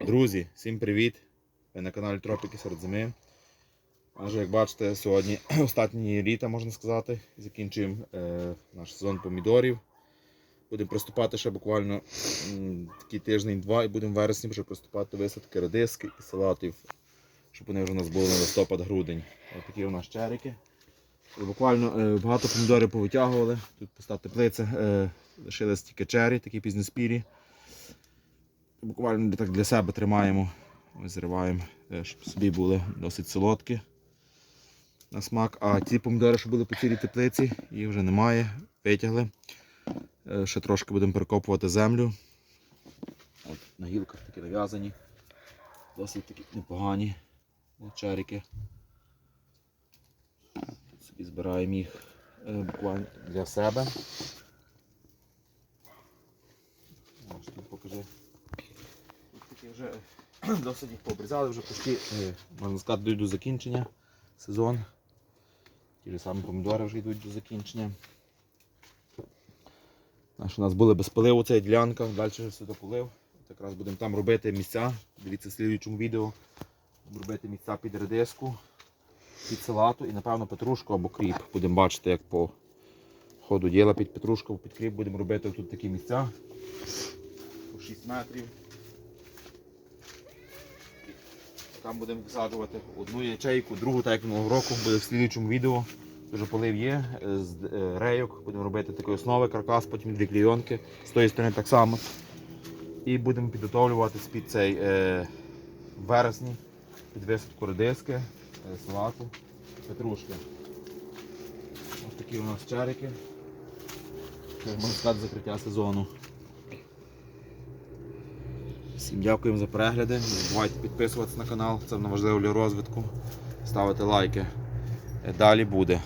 Друзі, всім привіт! Ви на каналі Тропіки серед зими. Отже, як бачите, сьогодні останні літа, можна сказати. Закінчуємо е, наш сезон помідорів. Будемо приступати ще буквально такий тиждень-два і будемо в вересні вже приступати висадки редиски і салатів, щоб вони вже у нас були на листопад-грудень. Ось такі у нас черики. Буквально е, багато помідорів повитягували. Тут пуста теплиця, е, лишились тільки чері, такі пізньоспілі. Буквально так для себе тримаємо, зриваємо, е, щоб собі були досить солодкі на смак. А ті помідори, що були по цілій теплиці, їх вже немає, витягли. Е, Ще трошки будемо перекопувати землю. От На гілках такі нав'язані, досить такі непогані черіки. Собі збираємо їх е, буквально для себе. Ось тут покажи. Тут такі вже досить їх пообрізали, вже е, можна сказати, йдуть до закінчення сезон. Ті ж самі помідори вже йдуть до закінчення. Наш, у нас були без поливу ця ділянка, далі вже сюди полив. Якраз будемо там робити місця. Дивіться в слідуючому відео. Робити місця під редиску, під салату і напевно петрушку або кріп. Будемо бачити, як по ходу діла під петрушку, під кріп будемо робити тут такі місця по 6 метрів. Там будемо висаджувати одну ячейку, другу, так як минулого року, буде в слідчому відео. Дуже полив є е, з е, рейок. Будемо робити такої основи, каркас, потім дві клійонки. З тої сторони так само. І будемо підготовлювати під цей е, вересні під висадку редиски, е, салату, петрушки. Ось такі у нас черики. Це можна сказати закриття сезону. Всім дякуємо за перегляди. Не забувайте підписуватися на канал, це важливо для розвитку. Ставити лайки. Далі буде.